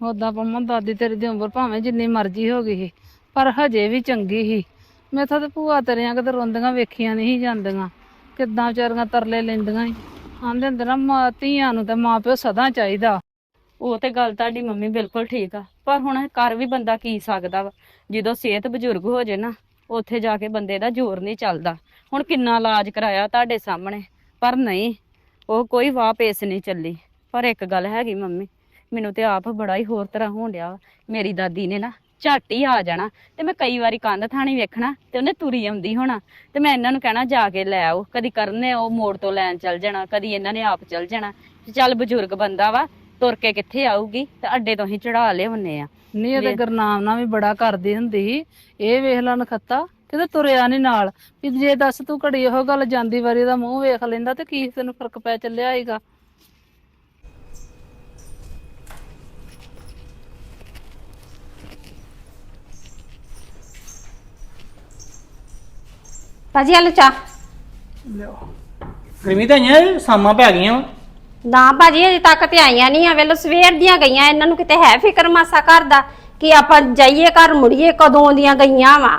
ਉਦਾਂ ਪੰਮਾ ਦਾਦੀ ਤੇਰੀ ਦੀ ਉਮਰ ਭਾਵੇਂ ਜਿੰਨੀ ਮਰਜ਼ੀ ਹੋ ਗਈ ਸੀ, ਪਰ ਹਜੇ ਵੀ ਚੰਗੀ ਸੀ। ਮੈਥੋਂ ਤੇ ਭੂਆ ਤੇਰੀਆਂ ਕਿਤੇ ਰੋਂਦੀਆਂ ਵੇਖੀਆਂ ਨਹੀਂ ਜਾਂਦੀਆਂ। ਕਿੱਦਾਂ ਵਿਚਾਰੀਆਂ ਤਰਲੇ ਲੈਂਦੀਆਂ ਸੀ। ਆਂਦੇ ਹੁੰਦੇ ਨਾ, ਮਾਂ ਧੀਆਂ ਨੂੰ ਤਾਂ ਮਾਂ ਪਿਓ ਸਦਾ ਚਾਹੀਦਾ। ਉਹ ਤੇ ਗੱਲ ਤੁਹਾਡੀ ਮੰਮੀ ਬਿਲਕੁਲ ਠੀਕ ਆ, ਪਰ ਹੁਣ ਕਰ ਵੀ ਬੰਦਾ ਕੀ ਸਕਦਾ ਵਾ? ਜਦੋਂ ਸਿਹਤ ਬਜ਼ੁਰਗ ਹੋ ਜੇ ਨਾ, ਉੱਥੇ ਜਾ ਕੇ ਬੰਦੇ ਦਾ ਜ਼ੋਰ ਨਹੀਂ ਚੱਲਦਾ। ਹੁਣ ਕਿੰਨਾ ਇਲਾਜ ਕਰਾਇਆ ਤੁਹਾਡੇ ਸਾਹਮਣੇ, ਪਰ ਨਹੀਂ, ਉਹ ਕੋਈ ਵਾਹ ਪੇਸ ਨਹੀਂ ਚੱਲੀ। ਪਰ ਇੱਕ ਗੱਲ ਹੈਗੀ ਮੰਮੀ ਮੈਨੂੰ ਤੇ ਆਪ ਬੜਾ ਹੀ ਹੋਰ ਤਰ੍ਹਾਂ ਹੋਣ ਡਿਆ ਵਾ। ਮੇਰੀ ਦਾਦੀ ਨੇ ਨਾ ਝੱਟ ਹੀ ਆ ਜਾਣਾ ਤੇ ਮੈਂ ਕਈ ਵਾਰੀ ਕੰਧ ਥਾਣੀ ਵੇਖਣਾ ਤੇ ਉਹਨੇ ਤੁਰੀ ਆਉਂਦੀ ਹੋਣਾ ਤੇ ਮੈਂ ਇਹਨਾਂ ਨੂੰ ਕਹਿਣਾ ਜਾ ਕੇ ਲੈ ਆਓ ਕਦੀ ਕਰਨੇ ਉਹ ਮੋੜ ਤੋਂ ਲੈਣ ਚੱਲ ਜਾਣਾ ਕਦੀ ਇਹਨਾਂ ਨੇ ਆਪ ਚੱਲ ਜਾਣਾ। ਤੇ ਚੱਲ ਬਜ਼ੁਰਗ ਬੰਦਾ ਵਾ ਤੁਰ ਕੇ ਕਿੱਥੇ ਆਊਗੀ? ਤੇ ਅੱਡੇ ਤੋਂ ਹੀ ਚੜਾ ਲਿਆਉਨੇ ਆ। ਨਹੀਂ ਉਹਦੇ ਗੁਰਨਾਮ ਨਾਲ ਵੀ ਬੜਾ ਕਰਦੀ ਹੁੰਦੀ ਸੀ। ਇਹ ਵੇਖ ਲੈ ਨਖੱਤਾ ਕਿਤੇ ਤੁਰਿਆ ਨਹੀਂ ਨਾਲ। ਵੀ ਜੇ ਦੱਸ ਤੂੰ ਘੜੀ ਉਹ ਗੱਲ ਜਾਂਦੀ ਵਾਰੀ ਦਾ ਮੂੰਹ ਵੇਖ ਲੈਂਦਾ ਤੇ ਕੀ ਤੈਨੂੰ ਫ਼ਰਕ ਪੈ ਚੱਲਿਆ ਹੈਗਾ? ਭਾਜੀ ਆਲੂ ਚਾਹ। ਗਰਮੀ ਤਾਂ ਆਈਆਂ ਸਾਮਾਂ ਪੈ ਗਈਆਂ ਵਾਂ। ਨਾ ਭਾਜੀ ਅਜੇ ਤੱਕ ਤੇ ਆਈਆਂ ਨਹੀਂ ਆ। ਵੇਲੋ ਸਵੇਰ ਦੀਆਂ ਗਈਆਂ ਇਹਨਾਂ ਨੂੰ ਕਿਤੇ ਹੈ ਫਿਕਰ ਮਾਸਾ ਘਰ ਦਾ ਕਿ ਆਪਾਂ ਜਾਈਏ ਘਰ ਮੁੜੀਏ ਕਦੋਂ ਦੀਆਂ ਗਈਆਂ ਵਾ।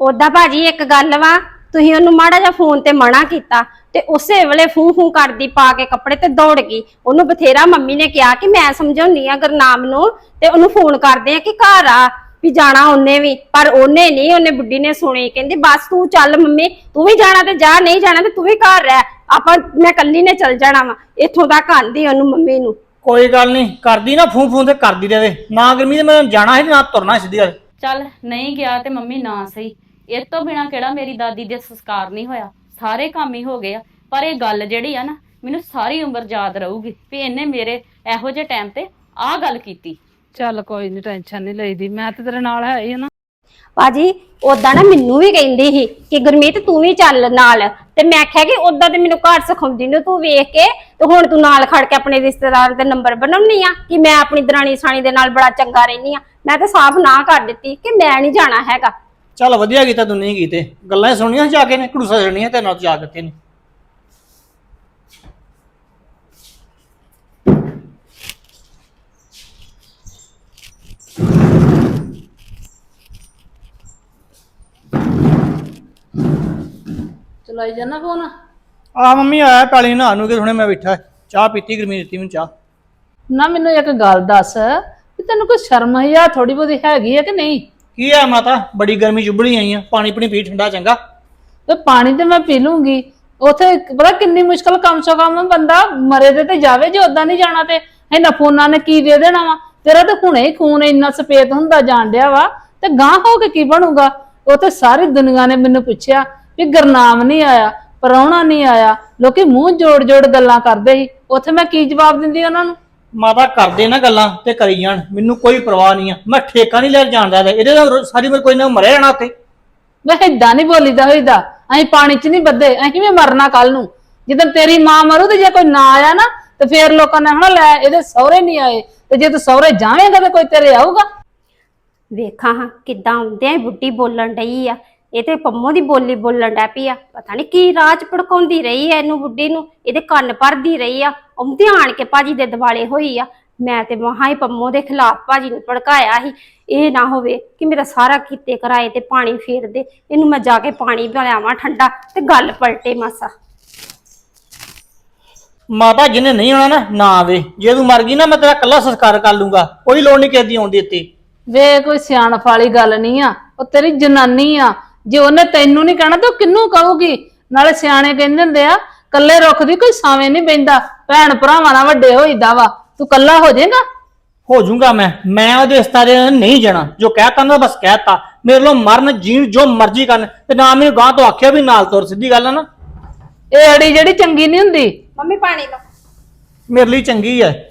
ਉਦਾਂ ਭਾਜੀ ਇੱਕ ਗੱਲ ਵਾ ਤੁਸੀਂ ਉਹਨੂੰ ਮਾੜਾ ਜਿਹਾ ਫੋਨ ਤੇ ਮਨਾ ਕੀਤਾ ਤੇ ਉਸੇ ਵੇਲੇ ਫੂ ਫੂ ਕਰਦੀ ਪਾ ਕੇ ਕੱਪੜੇ ਤੇ ਦੌੜ ਗਈ। ਉਹਨੂੰ ਬਥੇਰਾ ਮੰਮੀ ਨੇ ਕਿਹਾ ਕਿ ਮੈਂ ਸਮਝਾਉਣੀ ਆ ਗੁਰਨਾਮ ਨੂੰ ਤੇ ਉਹਨੂੰ ਫੋਨ ਕਰਦੇ ਆ ਕਿ ਘਰ ਆ। ਵੀ ਜਾਣਾ ਉਹਨੇ ਵੀ ਪਰ ਉਹਨੇ ਨਹੀਂ ਉਹਨੇ ਬੁੱਢੀ ਨੇ ਸੁਣੀ। ਕਹਿੰਦੀ ਬਸ ਤੂੰ ਚੱਲ ਮੰਮੀ ਤੂੰ ਵੀ ਜਾਣਾ ਤੇ ਜਾ ਨਹੀਂ ਜਾਣਾ ਤੇ ਤੂੰ ਵੀ ਘਰ ਰਹਿ। ਆਪਾਂ ਮੈਂ ਕੱਲੀ ਨੇ ਚੱਲ ਜਾਣਾ ਵਾ ਇੱਥੋਂ ਤੱਕ ਆਂਦੀ ਉਹਨੂੰ ਮੰਮੀ ਨੂੰ। ਕੋਈ ਗੱਲ ਨਹੀਂ ਕਰਦੀ ਨਾ ਫੂੰ ਫੂੰ ਤੇ ਕਰਦੀ ਰਹੇ ਨਾ ਗਰਮੀ ਤੇ ਮੈਂ ਜਾਣਾ ਤੇ ਨਾ ਤੁਰਨਾ ਸੀ ਸਿੱਧੀ ਗੱਲ। ਚੱਲ ਨਹੀਂ ਗਿਆ ਤੇ ਮੰਮੀ ਨਾ ਸਹੀ। ਇਹ ਤੋਂ ਬਿਨਾ ਕਿਹੜਾ ਮੇਰੀ ਦਾਦੀ ਦੇ ਸੰਸਕਾਰ ਨਹੀਂ ਹੋਇਆ? ਸਾਰੇ ਕੰਮ ਹੀ ਹੋ ਗਏ ਆ। ਪਰ ਇਹ ਗੱਲ ਜਿਹੜੀ ਆ ਨਾ ਮੈਨੂੰ ਸਾਰੀ ਉਮਰ ਯਾਦ ਰਹੂਗੀ ਵੀ ਇਹਨੇ ਮੇਰੇ ਇਹੋ ਜਿਹੇ ਟਾਈਮ ਤੇ ਆਹ ਗੱਲ ਕੀਤੀ। ਚੱਲ ਕੋਈ ਨਹੀਂ ਟੈਨਸ਼ਨ ਨਹੀਂ ਲਈਦੀ। ਮੈਂ ਤੇ ਤੇਰੇ ਨਾਲ ਹੈ ਹੀ ਆ ਨਾ। ਬਾਜੀ ਉਦਾਂ ਨਾ ਮੈਨੂੰ ਵੀ ਕਹਿੰਦੀ ਸੀ ਕਿ ਗੁਰਮੀਤ ਤੂੰ ਵੀ ਚੱਲ ਨਾਲ। ਤੇ ਮੈਂ ਆਖਿਆ ਕਿ ਉਦਾਂ ਤੇ ਮੈਨੂੰ ਘਰ ਸਿਖਾਉਂਦੀ ਨੂੰ ਤੂੰ ਵੇਖ ਕੇ। ਤੇ ਹੁਣ ਤੂੰ ਨਾਲ ਖੜ ਕੇ ਆਪਣੇ ਰਿਸ਼ਤੇਦਾਰ ਦੇ ਨੰਬਰ ਬਣਾਉਣੀ ਆ ਕਿ ਮੈਂ ਆਪਣੀ ਦਰਾਣੀ ਸਾਣੀ ਦੇ ਨਾਲ ਬੜਾ ਚੰਗਾ ਰਹਿਨੀ ਆ। ਮੈਂ ਤਾਂ ਸਾਫ਼ ਨਾ ਕਰ ਦਿੱਤੀ ਕਿ ਮੈਂ ਨਹੀਂ ਜਾਣਾ ਹੈਗਾ। ਚੱਲ ਵਧੀਆ ਕੀਤਾ ਤੂੰ ਨਹੀਂ ਕੀਤੇ। ਗੱਲਾਂ ਹੀ ਸੁਣੀਆਂ ਜਾ ਕੇ ਨੇ ਘੜੂਸਾ ਜਣੀਆਂ ਤੇ ਨਾਲ ਜਾ ਕੇ ਨੇ। ਚਲਾਈ ਜਾਣਾ ਫੋਨ? ਆ ਮੰਮੀ ਆਇਆ ਪੈਲੀ ਨਹਾ ਨੂੰ ਕੇ ਹੁਣੇ ਮੈਂ ਬੈਠਾ। ਚਾਹ ਪੀਤੀ ਗਰਮੀ ਦਿੱਤੀ ਮੈਨੂੰ ਚਾਹ। ਨਾ ਮੈਨੂੰ ਇੱਕ ਗੱਲ ਦੱਸ ਵੀ ਤੈਨੂੰ ਕੋਈ ਸ਼ਰਮ ਆ? ਥੋੜੀ ਬਹੁਤੀ ਹੈਗੀ ਹੈ ਕਿ ਨਹੀਂ? ਕੀ ਆ ਮਾਤਾ? ਬੜੀ ਗਰਮੀ ਚੁੱਭੜੀ ਆਈ ਆ। ਪਾਣੀ ਪਣੀ ਪੀ ਠੰਡਾ ਚੰਗਾ। ਤੇ ਪਾਣੀ ਤੇ ਮੈਂ ਪੀ ਲੂੰਗੀ। ਉਥੇ ਪਤਾ ਕਿੰਨੀ ਮੁਸ਼ਕਲ ਕਮ ਸੋ ਕਮ ਬੰਦਾ ਮਰੇ ਦੇ ਤੇ ਜਾਵੇ ਜੇ ਉਦਾਂ ਨਹੀਂ ਜਾਣਾ ਤੇ। ਇਹਨਾਂ ਫੋਨਾਂ ਨੇ ਕੀ ਦੇ ਦੇਣਾ ਵਾ? ਤੇਰਾ ਤਾਂ ਹੁਣੇ ਹੀ ਖੂਨ ਇੰਨਾ ਸਫੇਦ ਹੁੰਦਾ ਜਾਣ ਡਿਆ ਵਾ। ਤੇ ਗਾਂ ਹੋ ਕੇ ਕੀ ਬਣੂਗਾ? ਉਹ ਤੇ ਸਾਰੀ ਦੁਨੀਆ ਨੇ ਮੈਨੂੰ ਪੁੱਛਿਆ। ਵੀ ਗਰਨਾਮ ਨਹੀਂ ਆਇਆ ਪਰੌਣਾ ਨਹੀਂ ਆਇਆ ਲੋਕੀ ਮੂੰਹ ਜੋੜ ਜੋੜ ਗੱਲਾਂ ਕਰਦੇ ਸੀ। ਉਥੇ ਮੈਂ ਕੀ ਜਵਾਬ ਦਿੰਦੀ ਉਹਨਾਂ ਨੂੰ? ਮਾਤਾ ਕਰਦੇ ਨਾ ਗੱਲਾਂ ਤੇ ਕਰੀ ਜਾਣ ਮੈਨੂੰ ਕੋਈ ਪਰਵਾਹ ਨਹੀਂ ਆ। ਮੈਂ ਠੇਕਾ ਨਹੀਂ ਲੈ ਕੇ ਜਾਣਦਾ ਇਹਦੇ ਨਾਲ ਸਾਰੀ ਉਮਰ ਕੋਈ ਨਾ ਮਰਿਆ ਜਾਣਾ ਉੱਥੇ। ਮੈਂ ਏਦਾਂ ਨਹੀਂ ਬੋਲੀਦਾ ਹੋਈਦਾ। ਅਸੀਂ ਪਾਣੀ 'ਚ ਨਹੀਂ ਬੱਦੇ ਅਸੀਂ ਵੀ ਮਰਨਾ ਕੱਲ ਨੂੰ? ਜਦੋਂ ਤੇਰੀ ਮਾਂ ਮਰੂ ਤੇ ਜੇ ਕੋਈ ਨਾ ਆਇਆ ਨਾ ਤੇ ਫੇਰ ਲੋਕਾਂ ਨੇ ਹਣਾ ਲੈ ਇਹਦੇ ਸਹੁਰੇ ਨਹੀਂ ਆਏ। ਤੇ ਜੇ ਤੂੰ ਸਹੁਰੇ ਜਾਵੇਂਗਾ ਤੇ ਕੋਈ ਤੇਰੇ ਆਊਗਾ? ਵੇਖਾਂ ਹਾਂ ਕਿੱਦਾਂ ਆਉਂਦੇ ਆ ਬੁੱਢੀ ਬੋਲਣ ਡਈ ਆ। ਇਹ ਤੇ ਪੰਮੋ ਦੀ ਬੋਲੀ ਬੋਲਣ ਡੈ ਪਈ ਆ। ਪਤਾ ਨਹੀਂ ਕੀ ਰਾਜ ਭੜਕਾਉਂਦੀ ਰਹੀ ਐ ਇਹਨੂੰ ਬੁੱਢੀ ਨੂੰ ਇਹਦੇ ਕੰਨ ਭਰਦੀ ਰਹੀ ਆ। ਆਉਂਦੇ ਆਣ ਕੇ ਭਾਜੀ ਦੇ ਦਿਵਾਲੇ ਹੋਈ ਆ। ਮੈਂ ਤੇ ਮਹਾ ਹੀ ਪੰਮੋ ਦੇ ਖਿਲਾਫ ਭਾਜੀ ਨੂੰ ਭੜਕਾਇਆ ਸੀ। ਇਹ ਨਾ ਹੋਵੇ ਕਿ ਮੇਰਾ ਸਾਰਾ ਕੀਤੇ ਕਰਾਏ ਤੇ ਪਾਣੀ ਫੇਰ ਦੇ। ਇਹਨੂੰ ਮੈਂ ਜਾ ਕੇ ਪਾਣੀ ਪਿਲਾਵਾਂ ਠੰਡਾ ਤੇ ਗੱਲ ਪਲਟੇ ਮਾਸਾ। ਮਾਤਾ ਜਿਹਨੇ ਨਹੀਂ ਆਉਣਾ ਨਾ ਨਾ ਆਵੇ। ਜੇ ਤੂੰ ਮਰ ਗਈ ਨਾ ਮੈਂ ਤੇਰਾ ਕੱਲਾ ਸੰਸਕਾਰ ਕਰ ਲੂੰਗਾ। ਕੋਈ ਲੋੜ ਨਹੀਂ ਕਿਸੇ ਦੀ ਆਉਣ ਦੀ ਇੱਥੇ। ਵੇ ਕੋਈ ਸਿਆਣਪ ਵਾਲੀ ਗੱਲ ਨਹੀਂ ਆ। ਉਹ ਤੇਰੀ ਜਨਾਨੀ ਆ। ਜੇ ਉਹਨੇ ਤੈਨੂੰ ਨਹੀਂ ਕਹਿਣਾ ਤਾਂ ਕਿੰਨੂੰ ਕਹੂਗੀ? ਨਾਲੇ ਸਿਆਣੇ ਕਹਿੰਦੇ ਹੁੰਦੇ ਆ ਕੱਲੇ ਰੁੱਖ ਦੀ ਕੋਈ ਸਾਵੇਂ ਨਹੀਂ ਬੈਂਦਾ ਭੈਣ ਭਰਾਵਾਂ ਨਾਲ ਵੱਡੇ ਹੋਈਦਾ ਵਾ। ਤੂੰ ਕੱਲਾ ਹੋ ਜਾਏਗਾ? ਹੋ ਜਾਊਂਗਾ ਮੈਂ। ਮੈਂ ਉਹਦੇ ਇਸਤਾਰੇ ਨਾਲ ਨਹੀਂ ਜਾਣਾ। ਜੋ ਕਹਿਤਾ ਨਾ ਬਸ ਕਹਿਤਾ। ਮੇਰੇ ਲੋ ਮਰਨ ਜੀਣ ਜੋ ਮਰਜ਼ੀ ਕਰਨ। ਤੇ ਨਾ ਮੈਨੂੰ ਗਾਂ ਤੋਂ ਆਖਿਆ ਵੀ ਨਾਲ ਤੁਰ ਸਿੱਧੀ ਗੱਲ ਆ ਨਾ। ਇਹ ਅੜੀ ਜਿਹੜੀ ਚੰਗੀ ਨਹੀਂ ਹੁੰਦੀ। ਮੰਮੀ ਪਾਣੀ ਲਓ। ਮੇਰੇ ਲਈ ਚੰਗੀ ਹੈ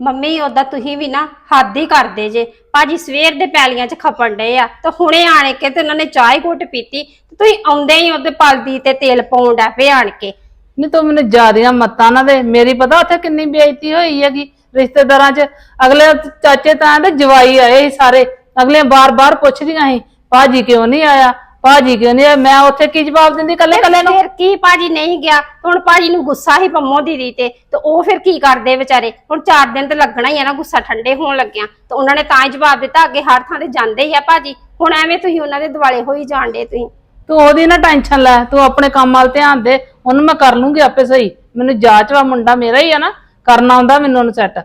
ਮੰਮੀ ਉਹਦਾ ਤੁਸੀਂ ਵੀ ਨਾ ਹੱਦ ਹੀ ਕਰਦੇ ਜੇ। ਭਾਜੀ, ਸਵੇਰ ਦੇ ਪੈਲੀਆਂ 'ਚ ਖਪਣ ਡਏ ਆ। ਤੇ ਹੁਣੇ ਆਣ ਕੇ ਤੇ ਉਹਨਾਂ ਨੇ ਚਾਹ ਹੀ ਘੁੱਟ ਪੀਤੀ। ਤੇ ਤੁਸੀਂ ਆਉਂਦੇ ਹੀ ਉਹਦੇ ਪਲਦੀ ਤੇ ਤੇਲ ਪਾਉਣ ਡੈ ਪਏ ਆਣ ਕੇ। ਨਹੀਂ ਤੂੰ ਮੈਨੂੰ ਜਿਆਦੀਆਂ ਮੱਤਾਂ ਨਾ ਦੇ। ਮੇਰੀ ਪਤਾ ਉੱਥੇ ਕਿੰਨੀ ਬੇਇੱਜ਼ਤੀ ਹੋਈ ਹੈਗੀ ਰਿਸ਼ਤੇਦਾਰਾਂ 'ਚ। ਅਗਲੇ ਚਾਚੇ ਤਾਂ ਦੇ ਜਵਾਈ ਆਏ ਸੀ ਸਾਰੇ। ਅਗਲੇ ਬਾਰ-ਬਾਰ ਪੁੱਛਦੀਆਂ ਸੀ, ਭਾਜੀ ਕਿਉਂ ਨਹੀਂ ਆਇਆ? ਭਾਜੀ ਨਹੀਂ ਆਏ? ਮੈਂ ਉੱਥੇ ਕੀ ਜਵਾਬ ਦਿੰਦੀ ਕੱਲੇ ਕੱਲੇ ਨੂੰ? ਫਿਰ ਕੀ ਭਾਜੀ ਨਹੀਂ ਗਿਆ? ਹੁਣ ਭਾਜੀ ਨੂੰ ਗੁੱਸਾ ਹੀ ਪੰਮੋ ਦੀਦੀ ਤੇ ਤੇ ਉਹ ਫਿਰ ਕੀ ਕਰਦੇ ਵਿਚਾਰੇ? ਹੁਣ 4 ਦਿਨ ਤੇ ਲੱਗਣਾ ਹੀ ਆ ਨਾ ਗੁੱਸਾ ਠੰਡੇ ਹੋਣ ਲੱਗਿਆ। ਤੇ ਉਹਨਾਂ ਨੇ ਤਾਂ ਹੀ ਜਵਾਬ ਦਿੱਤਾ ਅੱਗੇ ਹਰ ਥਾਂ ਤੇ ਜਾਂਦੇ ਹੀ ਆ ਭਾਜੀ। ਹੁਣ ਐਵੇਂ ਤੁਸੀਂ ਉਹਨਾਂ ਦੇ ਦਿਵਾਲੇ ਹੋਈ ਜਾਣਦੇ ਤੁਸੀਂ। ਤੂੰ ਉਹਦੀ ਨਾ ਟੈਨਸ਼ਨ ਲੈ ਤੂੰ ਆਪਣੇ ਕੰਮ ਵੱਲ ਧਿਆਨ ਦੇ ਉਹਨੂੰ ਮੈਂ ਕਰ ਲੂੰਗੀ ਆਪੇ ਸਹੀ। ਮੈਨੂੰ ਜਾਚ ਵਾ ਮੁੰਡਾ ਮੇਰਾ ਹੀ ਆ ਨਾ ਕਰਨਾ ਆਉਂਦਾ ਮੈਨੂੰ ਉਹਨੂੰ ਸੈੱਟ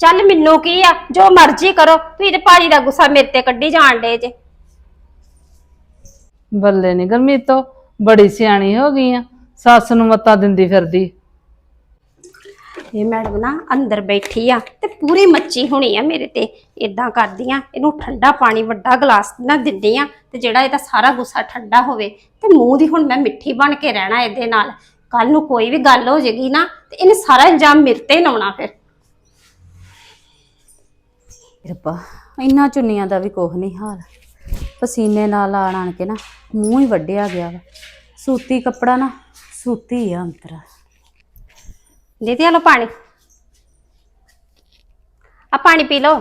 ਚੱਲ ਮੈਨੂੰ ਕੀ ਆ ਜੋ ਮਰਜ਼ੀ ਕਰੋ ਤੁਸੀਂ ਤੇ ਭਾਜੀ ਦਾ ਗੁੱਸਾ ਮੇਰੇ ਤੇ ਕੱਢੀ ਜਾਣਦੇ ਜੇ। ਬੱਲੇ ਨੀ ਗਰਮੀਤ ਤੋਂ ਬੜੀ ਸਿਆਣੀ ਹੋ ਗਈ ਆ। ਸੱਸ ਨੂੰ ਮੱਤਾ ਦਿੰਦੀ ਫਿਰਦੀ। ਇਹ ਮੈਡਮ ਨਾ ਅੰਦਰ ਬੈਠੀ ਆ ਤੇ ਪੂਰੀ ਮੱਚੀ ਹੋਣੀ ਆ ਮੇਰੇ ਤੇ। ਇਦਾਂ ਕਰਦੀ ਆ ਇਹਨੂੰ ਠੰਡਾ ਪਾਣੀ ਵੱਡਾ ਗਲਾਸ ਨਾ ਦਿੰਦੀ ਆ ਤੇ ਜਿਹੜਾ ਇਹਦਾ ਸਾਰਾ ਗੁੱਸਾ ਠੰਡਾ ਹੋਵੇ ਤੇ ਮੂੰਹ ਦੀ ਹੁਣ ਮੈਂ ਮਿੱਠੀ ਬਣ ਕੇ ਰਹਿਣਾ ਇਹਦੇ ਨਾਲ। ਕੱਲ ਨੂੰ ਕੋਈ ਵੀ ਗੱਲ ਹੋ ਜੇਗੀ ਨਾ ਤੇ ਇਹਨੇ ਸਾਰਾ ਇਲਜ਼ਾਮ ਮੇਰੇ ਤੇ ਲਾਉਣਾ ਫਿਰ। ਰੱਬਾ ਇੰਨਾ ਚੁੰਨੀਆਂ ਦਾ ਵੀ ਕੁਛ ਨਹੀਂ ਹਾਲ। ਪਸੀਨੇ ਨਾਲ ਆਣ ਆਣ ਕੇ ਨਾ ਮੂੰਹ ਹੀ ਵੱਢਿਆ ਗਿਆ ਵਾ। ਸੂਤੀ ਕੱਪੜਾ ਨਾ, ਸੂਤੀ ਆ ਅੰਤਰਾ। ਦੀਦੀ ਆ ਲਓ ਪਾਣੀ। ਆ ਪਾਣੀ ਪੀ ਲਓ।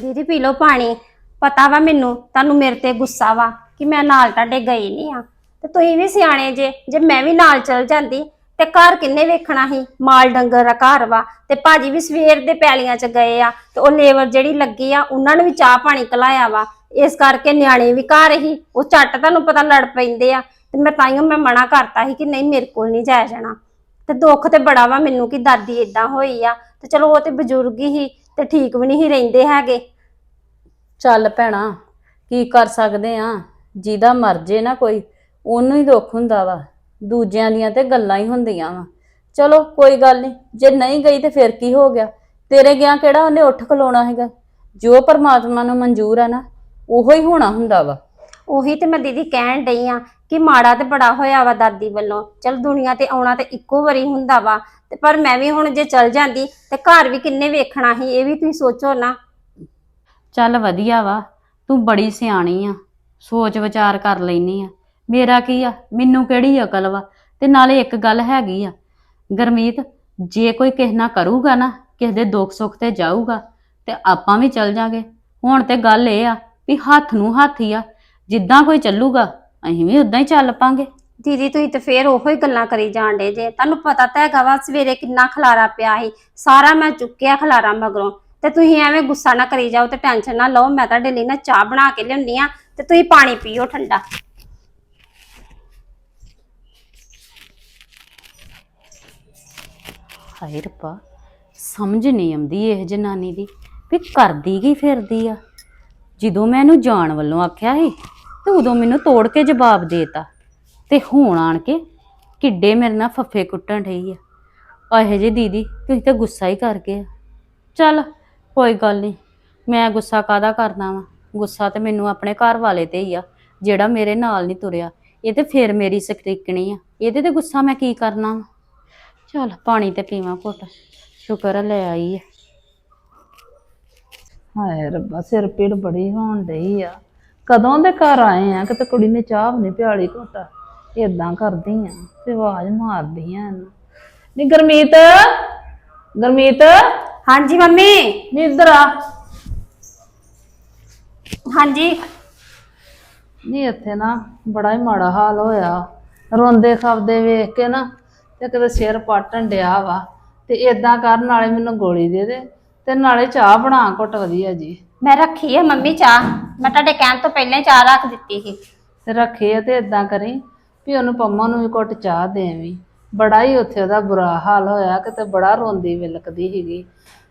ਦੀਦੀ ਪੀ ਲਓ ਪਾਣੀ। ਪਤਾ ਵਾ ਮੈਨੂੰ, ਤੁਹਾਨੂੰ ਮੇਰੇ ਤੇ ਗੁੱਸਾ ਵਾ ਕਿ ਮੈਂ ਨਾਲ ਤੁਹਾਡੇ ਗਈ ਨਹੀਂ ਆ। ਤੇ ਤੁਸੀਂ ਵੀ ਸਿਆਣੇ ਜੇ ਜੇ ਮੈਂ ਵੀ ਨਾਲ ਚਲ ਜਾਂਦੀ, ਤੇ ਘਰ ਕਿੰਨੇ ਵੇਖਣਾ ਸੀ? ਮਾਲ ਡੰਗਰ ਦਾ ਘਰ ਵਾ, ਤੇ ਭਾਜੀ ਵੀ ਸਵੇਰ ਦੇ ਪੈਲੀਆਂ 'ਚ ਗਏ ਆ, ਤੇ ਉਹ ਲੇਬਰ ਜਿਹੜੀ ਲੱਗੀ ਆ, ਉਹਨਾਂ ਨੂੰ ਵੀ ਚਾਹ ਪਾਣੀ ਕਲਾਇਆ ਵਾ। ਇਸ ਕਰਕੇ ਨਿਆਣੇ ਵੀ ਘਰ ਹੀ, ਉਹ ਝੱਟ ਤੁਹਾਨੂੰ ਪਤਾ ਲੜ ਪੈਂਦੇ ਆ। ਤੇ ਮੈਂ ਤਾਈਓ ਮੈਂ ਮਨਾ ਕਰਤਾ ਸੀ ਕਿ ਨਹੀਂ ਮੇਰੇ ਕੋਲ ਨਹੀਂ ਜਾਇਆ ਜਾਣਾ। ਤੇ ਦੁੱਖ ਤੇ ਬੜਾ ਵਾ ਮੈਨੂੰ ਕਿ ਦਾਦੀ ਇਦਾਂ ਹੋਈ ਆ। ਤੇ ਚਲੋ ਉਹ ਤੇ ਬਜ਼ੁਰਗ ਹੀ, ਤੇ ਠੀਕ ਵੀ ਨਹੀਂ ਸੀ ਰਹਿੰਦੇ ਹੈਗੇ। ਚੱਲ ਭੈਣਾ, ਕੀ ਕਰ ਸਕਦੇ ਆ? ਜਿਹਦਾ ਮਰਜੇ ਨਾ ਕੋਈ, ਉਹਨੂੰ ਹੀ ਦੁੱਖ ਹੁੰਦਾ ਵਾ। ਦੂਜਿਆਂ ਦੀਆਂ ਤੇ ਗੱਲਾਂ ਹੀ ਹੁੰਦੀਆਂ ਵਾ। ਚਲੋ ਕੋਈ ਗੱਲ ਨਹੀਂ, ਜੇ ਨਹੀਂ ਗਈ ਤੇ ਫਿਰ ਕੀ ਹੋ ਗਿਆ? ਤੇਰੇ ਗਿਆ ਕਿਹੜਾ, ਉਹਨੇ ਉੱਠ ਖਲੋਣਾ ਹੈਗਾ। ਜੋ ਪਰਮਾਤਮਾ ਨੂੰ ਮਨਜ਼ੂਰ ਆ ਨਾ ਉਹੋ ਹੀ ਹੋਣਾ ਹੁੰਦਾ ਵਾ। ਉਹੀ ਤੇ ਮੈਂ ਦੀਦੀ ਕਹਿਣ ਡਈ ਆ ਕਿ ਮਾੜਾ ਤੇ ਬੜਾ ਹੋਇਆ ਵਾ ਦਾਦੀ ਵੱਲੋਂ। ਚਲ ਦੁਨੀਆ ਤੇ ਆਉਣਾ ਤੇ ਇੱਕੋ ਵਾਰੀ ਹੁੰਦਾ ਵਾ। ਤੇ ਪਰ ਮੈਂ ਵੀ ਹੁਣ ਜੇ ਚਲ ਜਾਂਦੀ ਤੇ ਘਰ ਵੀ ਕਿੰਨੇ ਵੇਖਣਾ ਸੀ ਇਹ ਵੀ ਤੁਸੀਂ ਸੋਚੋ ਨਾ। ਚੱਲ ਵਧੀਆ ਵਾ ਤੂੰ ਬੜੀ ਸਿਆਣੀ ਆ ਸੋਚ ਵਿਚਾਰ ਕਰ ਲੈਨੀ ਆ। ਮੇਰਾ ਕੀ ਆ ਮੈਨੂੰ ਕਿਹੜੀ ਅਕਲ ਵਾ? ਤੇ ਨਾਲੇ ਇੱਕ ਗੱਲ ਹੈਗੀ ਆ ਗਰਮੀਤ ਜੇ ਕੋਈ ਕਿਸੇ ਨਾਲ ਕਰੂਗਾ ਨਾ ਕਿਸੇ ਦੇ ਦੁੱਖ ਸੁੱਖ ਤੇ ਜਾਊਗਾ ਤੇ ਆਪਾਂ ਵੀ ਚੱਲ ਜਾਾਂਗੇ। ਹੁਣ ਤੇ ਗੱਲ ਇਹ ਆ ਵੀ ਹੱਥ ਨੂੰ ਹੱਥ ਹੀ ਆ ਜਿੱਦਾਂ ਕੋਈ ਚੱਲੂਗਾ ਅਸੀਂ ਵੀ ਉਦਾਂ ਹੀ ਚੱਲ ਪਾਂਗੇ। ਦੀਦੀ ਤੁਸੀਂ ਤੇ ਫੇਰ ਉਹੋ ਹੀ ਗੱਲਾਂ ਕਰੀ ਜਾਣਦੇ ਜੇ। ਤੁਹਾਨੂੰ ਪਤਾ ਤਾਂ ਹੈਗਾ ਵਾ ਸਵੇਰੇ ਕਿੰਨਾ ਖਲਾਰਾ ਪਿਆ ਸੀ। ਸਾਰਾ ਮੈਂ ਚੁੱਕਿਆ ਖਲਾਰਾ ਮਗਰੋਂ। ਤੇ ਤੁਸੀਂ ਐਵੇਂ ਗੁੱਸਾ ਨਾ ਕਰੀ ਜਾਓ ਤੇ ਟੈਨਸ਼ਨ ਨਾ ਲਓ। ਮੈਂ ਤੁਹਾਡੇ ਲਈ ਨਾ ਚਾਹ ਬਣਾ ਕੇ ਲਿਆਉਣੀ ਆ ਤੇ ਤੁਸੀਂ ਪਾਣੀ ਪੀਓ ਠੰਡਾ। ਹਾਏ ਰੱਬਾ ਸਮਝ ਨਹੀਂ ਆਉਂਦੀ ਇਹ ਜਨਾਨੀ ਦੀ ਵੀ ਕਰਦੀ ਕੀ ਫਿਰਦੀ ਆ। ਜਦੋਂ ਮੈਂ ਇਹਨੂੰ ਜਾਣ ਵੱਲੋਂ ਆਖਿਆ ਸੀ, ਤੇ ਉਦੋਂ ਮੈਨੂੰ ਤੋੜ ਕੇ ਜਵਾਬ ਦੇਤਾ। ਤੇ ਹੁਣ ਆਣ ਕੇ ਕਿੱਡੇ ਮੇਰੇ ਨਾਲ ਫੱਫੇ ਕੁੱਟਣ ਠਈ ਆ। ਇਹੋ ਜੇ ਦੀਦੀ, ਤੁਸੀਂ ਤਾਂ ਗੁੱਸਾ ਹੀ ਕਰ ਗਏ ਆ। ਚੱਲ, ਕੋਈ ਗੱਲ ਨਹੀਂ, ਮੈਂ ਗੁੱਸਾ ਕਾਦਾ ਕਰਨਾ ਵਾ? ਗੁੱਸਾ ਤੇ ਮੈਨੂੰ ਆਪਣੇ ਘਰ ਵਾਲੇ ਤੇ ਹੀ ਆ, ਜਿਹੜਾ ਮੇਰੇ ਨਾਲ ਨਹੀਂ ਤੁਰਿਆ। ਇਹ ਤੇ ਫੇਰ ਮੇਰੀ ਸਕਰੀਕਣੀ ਆ। ਇਹਦੇ ਤੇ ਗੁੱਸਾ ਮੈਂ ਕੀ ਕਰਨਾ ਵਾ? ਚੱਲ, ਪਾਣੀ ਤੇ ਪੀਵਾਂ ਘੁੱਟ। ਸ਼ੁਕਰ ਆ, ਲੈ ਆਈ ਹੈ ਹਾਏ ਰੱਬਾ ਸਿਰ ਪੀੜ ਬੜੀ ਹੋਣ ਡਈ ਆ। ਕਦੋਂ ਦੇ ਘਰ ਆਏ ਆ? ਕਿਤੇ ਕੁੜੀ ਨੇ ਚਾਹ ਵੀ ਨਹੀਂ ਪਿਆਲੀ ਘੋਟਾ। ਏਦਾਂ ਕਰਦੀ ਆ ਤੇ ਆਵਾਜ਼ ਮਾਰਦੀ ਆ ਇਹਨੂੰ। ਨੀ ਗਰਮੀਤ ਗਰਮੀਤ। ਹਾਂਜੀ ਮੰਮੀ। ਨੀ ਇੱਧਰ ਆ। ਹਾਂਜੀ। ਨੀ ਇੱਥੇ ਨਾ ਬੜਾ ਹੀ ਮਾੜਾ ਹਾਲ ਹੋਇਆ। ਰੋਂਦੇ ਖਾਵਦੇ ਵੇਖ ਕੇ ਨਾ ਤੇ ਕਿਤੇ ਸਿਰ ਪਾਟਣ ਡਿਆ ਵਾ। ਤੇ ਏਦਾਂ ਕਰ ਨਾਲੇ ਮੈਨੂੰ ਗੋਲੀ ਦੇ ਦੇ। ਤੇ ਨਾਲੇ ਚਾਹ ਬਣਾ ਘੁੱਟ ਵਧੀਆ ਜੀ। ਮੈਂ ਰੱਖੀ ਹੈ ਮੰਮੀ ਚਾਹ। ਮੈਂ ਤੁਹਾਡੇ ਕਹਿਣ ਤੋਂ ਪਹਿਲਾਂ ਹੀ ਚਾਹ ਰੱਖ ਦਿੱਤੀ ਸੀ। ਤੇ ਰੱਖੇ ਆ ਤੇ ਇਦਾਂ ਕਰੀ ਵੀ ਉਹਨੂੰ ਪੰਮਾ ਨੂੰ ਵੀ ਘੁੱਟ ਚਾਹ ਦੇਵੀਂ। ਬੜਾ ਹੀ ਉੱਥੇ ਉਹਦਾ ਬੁਰਾ ਹਾਲ ਹੋਇਆ ਕਿਤੇ ਬੜਾ ਰੋਂਦੀ ਵਿਲਕਦੀ ਸੀਗੀ।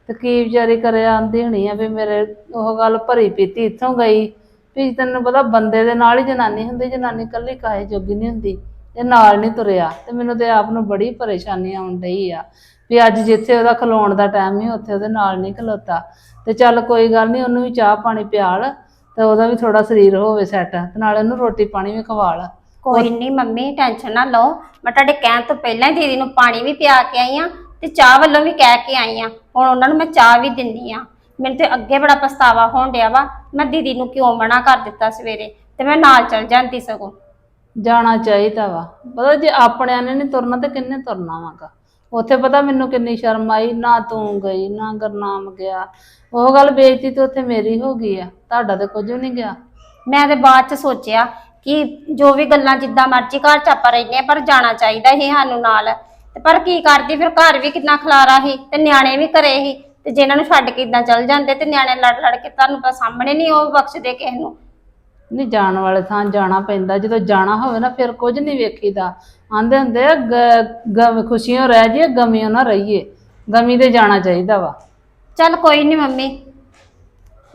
ਤੇ ਕੀ ਵਿਚਾਰੀ ਕਰਿਆ ਆਂਦੀ ਹੋਣੀ ਆ ਵੀ ਮੇਰੇ ਉਹ ਗੱਲ ਭਰੀ ਪੀਤੀ ਇੱਥੋਂ ਗਈ। ਵੀ ਤੈਨੂੰ ਪਤਾ ਬੰਦੇ ਦੇ ਨਾਲ ਹੀ ਜਨਾਨੀ ਹੁੰਦੀ ਜਨਾਨੀ ਇਕੱਲੀ ਕਾਹੇ ਜੋਗੀ ਨਹੀਂ ਹੁੰਦੀ। ਇਹ ਨਾਲ ਨਹੀਂ ਤੁਰਿਆ ਤੇ ਮੈਨੂੰ ਤੇ ਆਪ ਨੂੰ ਬੜੀ ਪਰੇਸ਼ਾਨੀ ਆਉਣ ਡਈ ਆ। ਵੀ ਅੱਜ ਜਿੱਥੇ ਉਹਦਾ ਖਲੋਣ ਦਾ ਟਾਈਮ ਹੀ ਉੱਥੇ ਉਹਦੇ ਨਾਲ ਨਹੀਂ ਖਲੋਤਾ। ਤੇ ਚੱਲ ਕੋਈ ਗੱਲ ਨਹੀਂ ਉਹਨੂੰ ਵੀ ਚਾਹ ਪਾਣੀ ਪਿਆਲ ਤੇ ਉਹਦਾ ਵੀ ਥੋੜਾ ਸਰੀਰ ਹੋਵੇ ਸੈੱਟ ਤੇ ਨਾਲੇ ਉਹਨੂੰ ਰੋਟੀ ਪਾਣੀ ਵੀ ਖਵਾਲ। ਕੋਈ ਨਹੀਂ ਮੰਮੀ ਟੈਨਸ਼ਨ ਨਾ ਲਓ। ਮੈਂ ਤੁਹਾਡੇ ਕਹਿਣ ਤੋਂ ਪਹਿਲਾਂ ਹੀ ਦੀਦੀ ਨੂੰ ਪਾਣੀ ਵੀ ਪਿਆ ਕੇ ਆਈ ਆ ਤੇ ਚਾਹ ਵੱਲੋਂ ਵੀ ਕਹਿ ਕੇ ਆਈ ਆ। ਹੁਣ ਉਹਨਾਂ ਨੂੰ ਮੈਂ ਚਾਹ ਵੀ ਦਿੰਦੀ ਆ। ਮੈਨੂੰ ਤੇ ਅੱਗੇ ਬੜਾ ਪਛਤਾਵਾ ਹੋਣ ਡਿਆ ਵਾ। ਮੈਂ ਦੀਦੀ ਨੂੰ ਕਿਉਂ ਮਨਾ ਕਰ ਦਿੱਤਾ ਸਵੇਰੇ? ਤੇ ਮੈਂ ਨਾਲ ਚਲ ਜਾਂਦੀ ਸਗੋਂ। ਜਾਣਾ ਚਾਹੀਦਾ ਵਾ। ਪਤਾ ਜੇ ਆਪਣਿਆਂ ਨੇ ਨਹੀਂ ਤੁਰਨਾ ਤੇ ਕਿੰਨੇ ਤੁਰਨਾ ਵਾਗਾ। ਉੱਥੇ ਪਤਾ ਮੈਨੂੰ ਕਿੰਨੀ ਸ਼ਰਮ ਆਈ, ਨਾ ਤੂੰ ਗਈ, ਨਾ ਗਰਨਾਮ ਗਿਆ। ਉਹ ਗੱਲ ਬੇਇੱਜ਼ਤੀ ਤੇ ਉੱਥੇ ਮੇਰੀ ਹੋ ਗਈ ਆ, ਤੁਹਾਡਾ ਤੇ ਕੁਝ ਵੀ ਨਹੀਂ ਗਿਆ। ਮੈਂ ਤੇ ਬਾਅਦ ਚ ਸੋਚਿਆ ਕਿ ਜੋ ਵੀ ਗੱਲਾਂ ਜਿੱਦਾਂ ਮਰਜ਼ੀ ਘਰ ਚ ਆਪਾਂ ਰਹਿੰਦੇ ਆ, ਪਰ ਜਾਣਾ ਚਾਹੀਦਾ ਸੀ ਸਾਨੂੰ ਨਾਲ। ਤੇ ਪਰ ਕੀ ਕਰਦੀ, ਫਿਰ ਘਰ ਵੀ ਕਿੰਨਾ ਖਲਾਰਾ ਸੀ, ਤੇ ਨਿਆਣੇ ਵੀ ਘਰੇ ਸੀ, ਤੇ ਜੇ ਨੂੰ ਛੱਡ ਕੇ ਇਦਾਂ ਚੱਲ ਜਾਂਦੇ, ਤੇ ਨਿਆਣੇ ਲੜ ਲੜ ਕੇ ਤੁਹਾਨੂੰ ਤਾਂ ਸਾਹਮਣੇ ਨਹੀਂ ਉਹ ਬਖਸ਼ਦੇ ਕਿਸੇ ਨੂੰ। ਨਹੀਂ, ਜਾਣ ਵਾਲੇ ਥਾਂ ਜਾਣਾ ਪੈਂਦਾ। ਜਦੋਂ ਜਾਣਾ ਹੋਵੇ ਨਾ, ਫਿਰ ਕੁਝ ਨਹੀਂ ਵੇਖੀਦਾ। ਆਂਦੇ ਹੁੰਦੇ ਆ, ਗ- ਗਮ ਖੁਸ਼ੀਆਂ ਰਹਿ ਜੇ ਗਮੀਆਂ ਨਾ ਰਹੀਏ। ਗਮੀ ਤੇ ਜਾਣਾ ਚਾਹੀਦਾ ਵਾ। ਚੱਲ ਕੋਈ ਨਹੀਂ ਮੰਮੀ,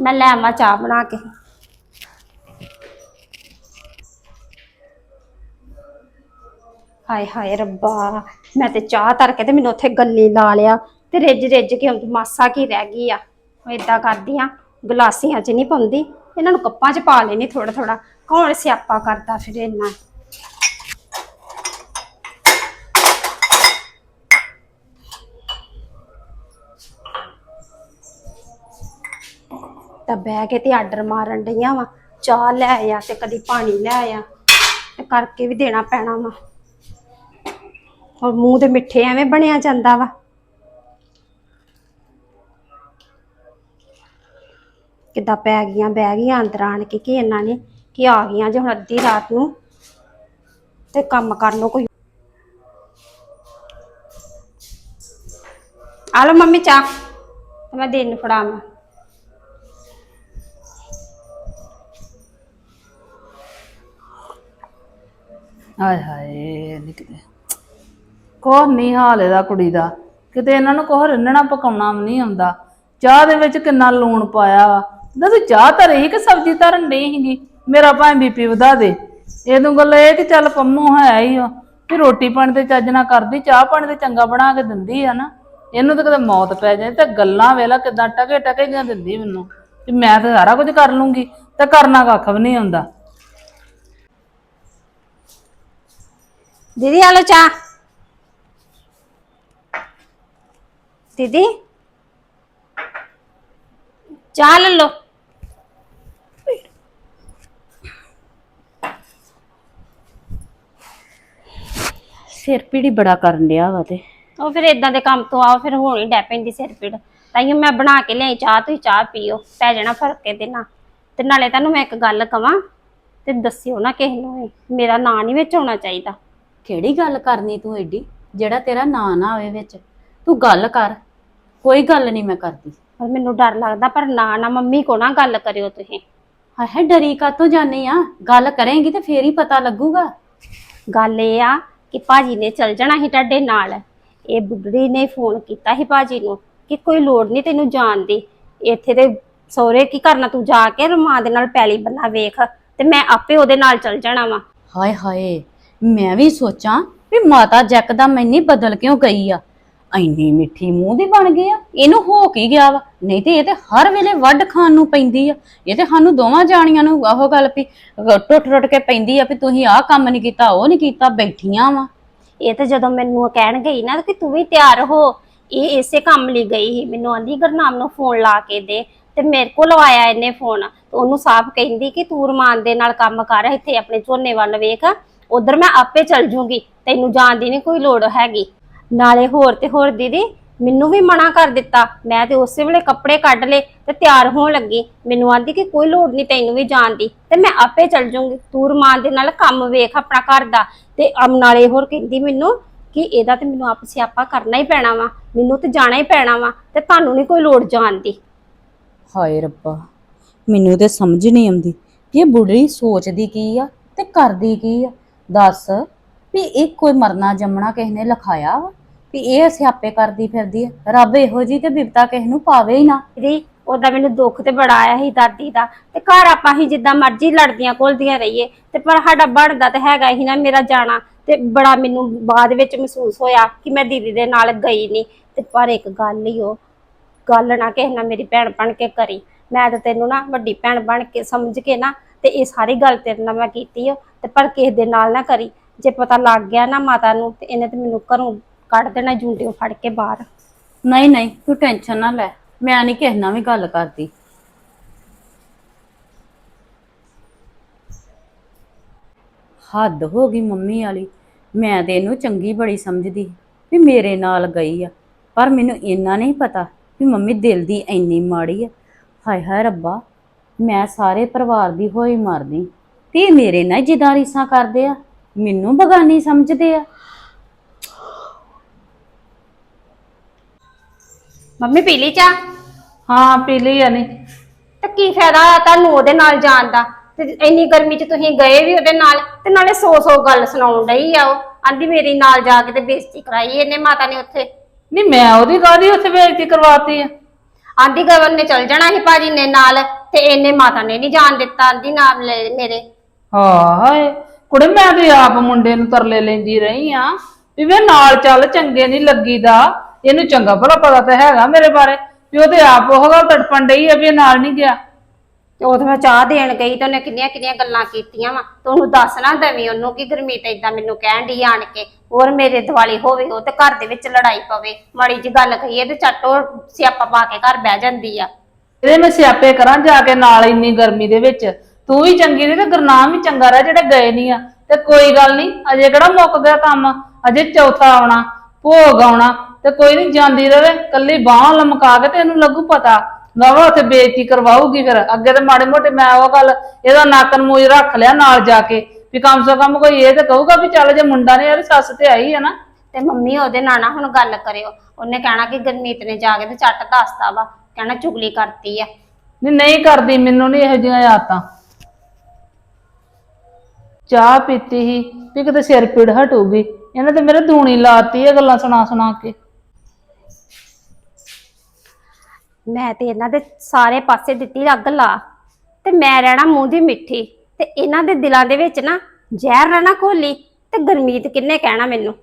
ਮੈਂ ਲੈ ਆਵਾਂ ਚਾਹ ਬਣਾ ਕੇ। ਹਾਏ ਹਾਏ ਰੱਬਾ, ਮੈਂ ਤੇ ਚਾਹ ਧਰ ਕੇ ਤੇ ਮੈਨੂੰ ਉੱਥੇ ਗੱਲੀ ਲਾ ਲਿਆ। ਤੇ ਰਿੱਝ ਰਿੱਝ ਕੇ ਹੁਣ ਮਾਸਾ ਕੀ ਰਹਿ ਗਈ ਆ। ਮੈਂ ਇਦਾਂ ਕਰਦੀ ਆ, ਗਲਾਸੀਆਂ 'ਚ ਨਹੀਂ ਪਾਉਂਦੀ। ਇਹਨਾਂ ਨੂੰ ਕੱਪਾਂ 'ਚ ਪਾ ਲੈਣੀ ਥੋੜਾ ਥੋੜਾ ਕੌਣ ਸਿਆਪਾ ਕਰਦਾ ਫਿਰ ਇੰਨਾ? ਤਾਂ ਬਹਿ ਕੇ ਤੇ ਆਰਡਰ ਮਾਰਨ ਡਈਆਂ ਵਾ। ਚਾਹ ਲੈ ਆ ਤੇ ਕਦੀ ਪਾਣੀ ਲੈ ਆ ਤੇ ਕਰਕੇ ਵੀ ਦੇਣਾ ਪੈਣਾ ਵਾ। ਔਰ ਮੂੰਹ ਦੇ ਮਿੱਠੇ ਐਵੇਂ ਬਣਿਆ ਜਾਂਦਾ ਵਾ। ਕਿੱਦਾਂ ਪੈ ਗਈਆਂ, ਬਹਿ ਗਈਆਂ ਅੰਦਰ ਆਣ ਕੇ ਕਿ ਇਹਨਾਂ ਨੇ ਕਿ ਆ ਗਈਆਂ ਜੇ ਹੁਣ ਅੱਧੀ ਰਾਤ ਨੂੰ ਤੇ ਕੰਮ ਕਰ ਲੋ ਕੋਈ। ਆ ਲਓ ਮੰਮੀ ਚਾਹ, ਤੇ ਮੈਂ ਦੇਣ ਨੂੰ ਫੜਾਵਾਂ। ਹਾਏ ਹਾਏ ਨੀ ਕੋਹ ਨਹੀਂ ਹਾਲ ਇਹਦਾ ਕੁੜੀ ਦਾ। ਕਿਤੇ ਇਹਨਾਂ ਨੂੰ ਕੋਹ ਰੰਨਣਾ ਪਕਾਉਣਾ ਵੀ ਨਹੀਂ ਆਉਂਦਾ। ਚਾਹ ਦੇ ਵਿੱਚ ਕਿੰਨਾ ਲੂਣ ਪਾਇਆ ਵਾ। ਦੱਸ ਚਾਹ ਧਰੀ ਕਿ ਸਬਜ਼ੀ ਧਰਨ ਨਹੀਂ ਸੀਗੀ? ਮੇਰਾ ਭਾਵੇਂ ਬੀਪੀ ਵਧਾ ਦੇ। ਇਹਨੂੰ ਗੱਲ ਇਹ ਕਿ ਚੱਲ ਪੰਮੂ ਹੈ ਹੀ ਉਹ ਵੀ ਰੋਟੀ ਪਾਣੀ ਤੇ ਚੱਜ ਨਾ ਕਰਦੀ, ਚਾਹ ਪਾਣੀ ਤੇ ਚੰਗਾ ਬਣਾ ਕੇ ਦਿੰਦੀ ਆ ਨਾ। ਇਹਨੂੰ ਤਾਂ ਕਦੇ ਮੌਤ ਪੈ ਜਾਏ, ਤੇ ਗੱਲਾਂ ਵੇਲਾ ਕਿਦਾਂ ਟਕੇ ਟਕੇ ਜਿਹਾ ਦਿੰਦੀ ਮੈਨੂੰ। ਵੀ ਮੈਂ ਤਾਂ ਸਾਰਾ ਕੁਝ ਕਰ ਲੂੰਗੀ, ਤੇ ਕਰਨਾ ਕੱਖ ਵੀ ਨਹੀਂ ਆਉਂਦਾ ਦੀਦੀ ਆਲੋ ਚਾਹ। ਦੀਦੀ? ਚਾਹ ਲੈ ਲਓ। ਸਿਰ ਪੀੜੀ ਬੜਾ ਕਰਨ ਡਿਆ ਵਾ ਤੇ। ਉਹ ਫਿਰ ਇਦਾਂ ਦੇ ਕੰਮ ਤੋਂ ਆਓ ਫਿਰ ਹੋਣੀ ਡੈ ਪੈਂਦੀ ਸਿਰ ਪੀੜ। ਤਾਈਓ ਮੈਂ ਬਣਾ ਕੇ ਲਿਆਈ ਚਾਹ ਤੁਸੀਂ ਚਾਹ ਪੀਓ ਪੈ ਜਾਣਾ ਫ਼ਰਕ ਇਹਦੇ ਨਾਲ। ਤੇ ਨਾਲੇ ਤੁਹਾਨੂੰ ਮੈਂ ਇੱਕ ਗੱਲ ਕਵਾਂ ਤੇ ਦੱਸਿਓ ਨਾ ਕਿਸੇ ਨੂੰ ਮੇਰਾ ਨਾਂ ਨਹੀਂ ਵਿੱਚ ਆਉਣਾ ਚਾਹੀਦਾ। ਕਿਹੜੀ ਗੱਲ ਕਰਨੀ ਤੂੰ ਐਡੀ ਜਿਹੜਾ ਤੇਰਾ ਨਾਂ ਨਾ ਆਵੇ ਵਿੱਚ। ਤੂੰ ਗੱਲ ਕਰ ਕੋਈ ਗੱਲ ਨਹੀਂ ਮੈਂ ਕਰਦੀ। ਪਰ ਮੈਨੂੰ ਡਰ ਲੱਗਦਾ ਪਰ ਨਾ ਨਾ ਮੰਮੀ ਕੋ ਨਾ ਗੱਲ ਕਰਿਓ ਤੁਸੀਂ। ਹਾਏ ਹਾਏ ਡਰੀ ਕਾਤੋਂ ਜਾਨੀ ਆ? ਗੱਲ ਕਰੇਂਗੀ ਤੇ ਫੇਰ ਹੀ ਪਤਾ ਲੱਗੂਗਾ। ਗੱਲ ਇਹ ਆ ਕਿ ਭਾਜੀ ਨੇ ਚੱਲ ਜਾਣਾ ਸੀ ਤੁਹਾਡੇ ਨਾਲ। ਇਹ ਬੁੱਢੜੀ ਨੇ ਫੋਨ ਕੀਤਾ ਸੀ ਭਾਜੀ ਨੂੰ ਕਿ ਕੋਈ ਲੋੜ ਨਹੀਂ ਤੈਨੂੰ ਜਾਣ ਦੀ। ਇੱਥੇ ਤੇ ਸਹੁਰੇ ਕੀ ਕਰਨਾ, ਤੂੰ ਜਾ ਕੇ ਰਮਾਂ ਦੇ ਨਾਲ ਪੈਲੀ ਬੰਨਾ ਵੇਖ ਤੇ ਮੈਂ ਆਪੇ ਉਹਦੇ ਨਾਲ ਚੱਲ ਜਾਣਾ ਵਾ। ਹਾਏ ਹਾਏ, ਮੈਂ ਵੀ ਸੋਚਾਂ ਵੀ ਮਾਤਾ ਜੈਕ ਦਾ ਮੈਨੀ ਬਦਲ ਕਿਉਂ ਗਈ ਆ? ਐਨੀ ਮਿੱਠੀ ਮੂੰਹ ਦੀ ਬਣ ਗਈ ਆ, ਇਹਨੂੰ ਹੋ ਕੀ ਗਿਆ ਵਾ? ਨਹੀਂ ਤੇ ਇਹ ਤੇ ਹਰ ਵੇਲੇ ਵੱਢ ਖਾਣ ਨੂੰ ਪੈਂਦੀ ਆ। ਇਹ ਤੇ ਸਾਨੂੰ ਦੋਵਾਂ ਜਾਣੀਆਂ ਨੂੰ ਉਹ ਗੱਲ ਵੀ ਟੁੱਟ ਟੁੱਟ ਕੇ ਪੈਂਦੀ ਆ ਵੀ ਤੁਸੀਂ ਆਹ ਕੰਮ ਨਹੀਂ ਕੀਤਾ, ਉਹ ਨਹੀਂ ਕੀਤਾ, ਬੈਠੀਆਂ ਵਾ। ਇਹ ਤੇ ਜਦੋਂ ਮੈਨੂੰ ਉਹ ਕਹਿਣ ਗਈ ਨਾ ਕਿ ਤੂੰ ਵੀ ਤਿਆਰ ਹੋ, ਇਹ ਇਸੇ ਕੰਮ ਲਈ ਗਈ ਸੀ। ਮੈਨੂੰ ਆਂਦੀ, ਗੁਰਨਾਮ ਨੂੰ ਫੋਨ ਲਾ ਕੇ ਦੇ। ਤੇ ਮੇਰੇ ਕੋਲ ਆਇਆ ਇਹਨੇ ਫੋਨ। ਤੇ ਉਹਨੂੰ ਸਾਫ਼ ਕਹਿੰਦੀ ਕਿ ਤੂੰ ਰਮਾਨ ਦੇ ਨਾਲ ਕੰਮ ਕਰ, ਇੱਥੇ ਆਪਣੇ ਝੋਨੇ ਵੱਲ ਵੇਖ। ਉਧਰ ਮੈਂ ਆਪੇ ਚੱਲ ਜੂੰਗੀ, ਤੈਨੂੰ ਜਾਣ ਦੀ ਨਹੀਂ ਕੋਈ ਲੋੜ ਹੈਗੀ। ਨਾਲੇ ਹੋਰ ਤੇ ਹੋਰ ਦੀਦੀ, ਮੈਨੂੰ ਵੀ ਮਨਾ ਕਰ ਦਿੱਤਾ। ਮੈਂ ਤੇ ਉਸੇ ਵੇਲੇ ਕੱਪੜੇ ਕੱਢ ਲਏ ਤੇ ਤਿਆਰ ਹੋਣ ਲੱਗੀ। ਮੈਨੂੰ ਆਂਦੀ ਕਿ ਕੋਈ ਲੋੜ ਨਹੀਂ ਤੈਨੂੰ ਵੀ ਜਾਣ ਦੀ। ਤੇ ਮੈਂ ਆਪੇ ਚੱਲ ਜੂੰਗੀ। ਤੂੰ ਰਮਾਨ ਦੇ ਨਾਲ ਕੰਮ ਵੇਖ ਆਪਣਾ ਘਰ ਦਾ। ਤੇ ਅਮ ਨਾਲੇ ਹੋਰ ਕਹਿੰਦੀ ਮੈਨੂੰ ਕਿ ਇਹਦਾ ਤੇ ਮੈਨੂੰ ਆਪ ਸਿਆਪਾ ਕਰਨਾ ਹੀ ਪੈਣਾ ਵਾ। ਮੈਨੂੰ ਤੇ ਜਾਣਾ ਹੀ ਪੈਣਾ ਵਾ ਤੇ ਤੁਹਾਨੂੰ ਨਹੀਂ ਕੋਈ ਲੋੜ ਜਾਣ ਦੀ। ਹਾਏ ਰੱਬਾ, ਮੈਨੂੰ ਤੇ ਸਮਝ ਨਹੀਂ ਆਉਂਦੀ ਕਿ ਇਹ ਬੁੜੀ ਸੋਚਦੀ ਕੀ ਆ ਤੇ ਕਰਦੀ ਕੀ ਆ। ਦੱਸ ਵੀ ਇਹ ਕੋਈ ਮਰਨਾ ਜੰਮਣਾ ਕਿਸ ਨੇ ਲਿਖਾਇਆ ਵਾ? ਵੀ ਇਹ ਸਿਆਪੇ ਕਰਦੀ ਫਿਰਦੀ ਆ। ਰੱਬ ਇਹੋ ਜੀ ਤੇ ਬਿਪਤਾ ਕਿਸ ਨੂੰ ਪਾਵੇ ਹੀ ਨਾ। ਦੀਦੀ ਉਹਦਾ ਮੈਨੂੰ ਦੁੱਖ ਤੇ ਬੜਾ ਆਇਆ ਸੀ ਦਾਦੀ ਦਾ। ਤੇ ਘਰ ਆਪਾਂ ਹੀ ਜਿੱਦਾਂ ਮਰਜ਼ੀ ਲੜਦੀਆਂ ਘੁਲਦੀਆਂ ਰਹੀਏ। ਤੇ ਪਰ ਸਾਡਾ ਬਣਦਾ ਤੇ ਹੈਗਾ ਹੀ ਨਾ ਮੇਰਾ ਜਾਣਾ। ਤੇ ਬੜਾ ਮੈਨੂੰ ਬਾਅਦ ਵਿੱਚ ਮਹਿਸੂਸ ਹੋਇਆ ਕਿ ਮੈਂ ਦੀਦੀ ਦੇ ਨਾਲ ਗਈ ਨਹੀਂ। ਤੇ ਪਰ ਇੱਕ ਗੱਲ ਹੀ ਉਹ, ਗੱਲ ਨਾ ਕਿਸੇ ਨਾਲ ਮੇਰੀ ਭੈਣ ਬਣ ਕੇ ਕਰੀ। ਮੈਂ ਤਾਂ ਤੈਨੂੰ ਨਾ ਵੱਡੀ ਭੈਣ ਬਣ ਕੇ ਸਮਝ ਕੇ ਨਾ ਤੇ ਇਹ ਸਾਰੀ ਗੱਲ ਤੇਰੇ ਨਾਲ ਮੈਂ ਕੀਤੀ ਓ ਤੇ ਪਰ ਕਿਸੇ ਦੇ ਨਾਲ ਨਾ ਕਰੀ। ਜੇ ਪਤਾ ਲੱਗ ਗਿਆ ਨਾ ਮਾਤਾ ਨੂੰ ਤੇ ਇਹਨੇ ਤੇ ਮੈਨੂੰ ਘਰੋਂ ਕੱਢ ਦੇਣਾ ਜੁੰਡਿਓ ਫੜ ਕੇ ਬਾਹਰ। ਨਹੀਂ ਨਹੀਂ, ਤੂੰ ਟੈਨਸ਼ਨ ਨਾ ਲੈ। ਮੈਂ ਨਹੀਂ ਕਿਸੇ ਨਾਲ ਵੀ ਗੱਲ ਕਰਦੀ। ਹੱਦ ਹੋ ਗਈ ਮੰਮੀ ਵਾਲੀ। ਮੈਂ ਤੇ ਇਹਨੂੰ ਚੰਗੀ ਬੜੀ ਸਮਝਦੀ ਵੀ ਮੇਰੇ ਨਾਲ ਗਈ ਆ। ਪਰ ਮੈਨੂੰ ਇੰਨਾ ਨਹੀਂ ਪਤਾ ਵੀ ਮੰਮੀ ਦਿਲ ਦੀ ਇੰਨੀ ਮਾੜੀ ਆ। ਹਾਏ ਹਾਏ ਰੱਬਾ, ਮੈਂ ਸਾਰੇ ਪਰਿਵਾਰ ਦੀ ਹੋਈ ਮਾਰਦੀ। ਤੇ ਮੇਰੇ ਨਾਲ ਜਿੱਦਾਂ ਰੀਸਾਂ ਕਰਦੇ ਆ। ਮੈਨੂੰ ਬਗਾਨੀ ਸਮਝਦੇ ਆ। ਮੰਮੀ ਪੀ ਲਈ ਚਾਹ? ਹਾਂ ਪੀ ਲਈ ਆ ਨਹੀਂ ਤੇ ਕੀ ਫਾਇਦਾ ਆ ਤੁਹਾਨੂੰ ਉਹਦੇ ਨਾਲ ਜਾਣ ਦਾ? ਤੇ ਇੰਨੀ ਗਰਮੀ 'ਚ ਤੁਸੀਂ ਗਏ ਵੀ ਉਹਦੇ ਨਾਲ ਤੇ ਨਾਲੇ ਸੌ ਸੌ ਗੱਲ ਸੁਣਾਉਣ ਡਈ ਆ ਉਹ। ਆਂਦੀ ਮੇਰੀ ਨਾਲ ਜਾ ਕੇ ਤੇ ਬੇਇੱਜ਼ਤੀ ਕਰਾਈ ਇਹਨੇ ਮਾਤਾ ਨੇ ਉੱਥੇ। ਨਹੀਂ ਮੈਂ ਉਹਦੀ ਕਾਹਦੀ ਉੱਥੇ ਬੇਇੱਜ਼ਤੀ ਕਰਵਾਤੀ ਆ? ਆਂਦੀ ਗਵਨ ਨੇ ਚਲ ਜਾਣਾ ਸੀ ਭਾਜੀ ਨੇ ਨਾਲ ਤੇ ਇਹਨੇ ਮਾਤਾ ਨੇ ਨਹੀਂ ਜਾਣ ਦਿੱਤਾ। ਆਂਦੀ ਨਾਲ ਲੈ- ਮੇਰੇ। ਹਾਏ ਕੁੜੇ ਮੈਂ ਤੇ ਆਪ ਮੁੰਡੇ ਨੂੰ ਤਰਲੇ ਲੈਂਦੀ ਰਹੀ ਆ। ਵੀ ਵੇ ਨਾਲ ਚੱਲ ਚੰਗੇ ਨਹੀਂ ਲੱਗੀਦਾ। ਇਹਨੂੰ ਚੰਗਾ ਭਲਾ ਪਤਾ ਤਾਂ ਹੈਗਾ ਮੇਰੇ ਬਾਰੇ ਵੀ ਉਹ ਤੇ ਆਪ ਉਹ ਗੱਲ ਤੜਪਣ ਡਈ ਆ ਵੀ ਇਹ ਨਾਲ ਨਹੀਂ ਗਿਆ। ਤੇ ਉਹ ਤੇ ਮੈਂ ਚਾਹ ਦੇਣ ਗਈ ਤੇ ਉਹਨੇ ਕਿੰਨੀਆਂ ਕਿੰਨੀਆਂ ਗੱਲਾਂ ਕੀਤੀਆਂ ਵਾ। ਤੇ ਦੱਸ ਨਾ ਦੇਵੀਂ ਉਹਨੂੰ ਕਿ ਗੁਰਮੀਤ ਏਦਾਂ ਮੈਨੂੰ ਕਹਿਣ ਦੀ ਆਣ ਕੇ ਹੋਰ ਮੇਰੇ ਦਿਵਾਲੀ ਹੋਵੇ ਉਹ ਤੇ ਘਰ ਦੇ ਵਿੱਚ ਲੜਾਈ ਪਵੇ। ਮਾੜੀ ਜੀ ਗੱਲ ਕਹੀਏ ਤੇ ਝੱਟ ਸਿਆਪਾ ਪਾ ਕੇ ਘਰ ਬਹਿ ਜਾਂਦੀ ਆ। ਇਹਦੇ ਮੈਂ ਸਿਆਪੇ ਕਰਾਂ ਜਾ ਕੇ ਨਾਲ ਇੰਨੀ ਗਰਮੀ ਦੇ ਵਿੱਚ। ਤੂੰ ਵੀ ਚੰਗੀ ਨਹੀਂ ਤੇ ਗੁਰਨਾਮ ਵੀ ਚੰਗਾ ਰਹਿ ਜਿਹੜੇ ਗਏ ਨਹੀਂ ਆ। ਤੇ ਕੋਈ ਗੱਲ ਨਹੀਂ ਅਜੇ ਕਿਹੜਾ ਮੁੱਕ ਗਿਆ ਕੰਮ? ਅਜੇ ਚੌਥਾ ਆਉਣਾ ਭੋਗ ਆਉਣਾ। ਤੇ ਕੋਈ ਨਹੀਂ ਜਾਂਦੀ ਰਵੇ ਕੱਲੀ ਬਾਹਾਂ ਲਮਕਾ ਕੇ ਤੇ ਇਹਨੂੰ ਲੱਗੂ ਪਤਾ। ਨਵਾਂ ਉੱਥੇ ਬੇਇੱਜ਼ਤੀ ਕਰਵਾਊਗੀ ਫਿਰ। ਅੱਗੇ ਤੇ ਮਾੜੇ ਮੋਟੇ ਮੈਂ ਉਹ ਗੱਲ ਇਹਦਾ ਨਾਕਨ ਮੂੰਹ ਰੱਖ ਲਿਆ ਨਾਲ ਜਾ ਕੇ। ਵੀ ਕਮ ਸੋ ਕਮ ਕੋਈ ਇਹ ਤੇ ਕਹੂਗਾ ਵੀ ਚੱਲ ਜੇ ਮੁੰਡਾ ਨੇ ਯਾਰ ਸੱਸ ਤੇ ਆਈ ਹੈ ਨਾ। ਤੇ ਮੰਮੀ ਉਹਦੇ ਨਾਲ ਨਾ ਹੁਣ ਗੱਲ ਕਰਿਓ। ਉਹਨੇ ਕਹਿਣਾ ਕਿ ਗੁਰਮੀਤ ਨੇ ਜਾ ਕੇ ਤੇ ਝੱਟ ਦੱਸਤਾ ਵਾ। ਕਹਿਣਾ ਚੁਗਲੀ ਕਰਤੀ ਆ। ਨਹੀਂ ਨਹੀਂ ਕਰਦੀ ਮੈਨੂੰ ਨਹੀਂ ਇਹੋ ਜਿਹੀਆਂ ਆਦਤਾਂ। ਚਾਹ ਪੀਤੀ ਹੀ ਵੀ ਕਿਤੇ ਸਿਰ ਪੀੜ ਹਟੂਗੀ। ਇਹਨੇ ਤੇ ਮੇਰੇ ਧੂਣੀ ਲਾਤੀ ਇਹ ਗੱਲਾਂ ਸੁਣਾ ਸੁਣਾ ਕੇ। ਮੈਂ ਤੇ ਇਹਨਾਂ ਦੇ ਸਾਰੇ ਪਾਸੇ ਦਿੱਤੀ ਅੱਗ ਲਾ ਤੇ ਮੈਂ ਰਹਿਣਾ ਮੂੰਹ ਦੀ ਮਿੱਠੀ ਤੇ ਇਹਨਾਂ ਦੇ ਦਿਲਾਂ ਦੇ ਵਿੱਚ ਨਾ ਜ਼ਹਿਰ ਰਹਿਣਾ ਘੋਲੀ ਤੇ ਗੁਰਮੀਤ ਕਿੰਨੇ ਕਹਿਣਾ ਮੈਨੂੰ।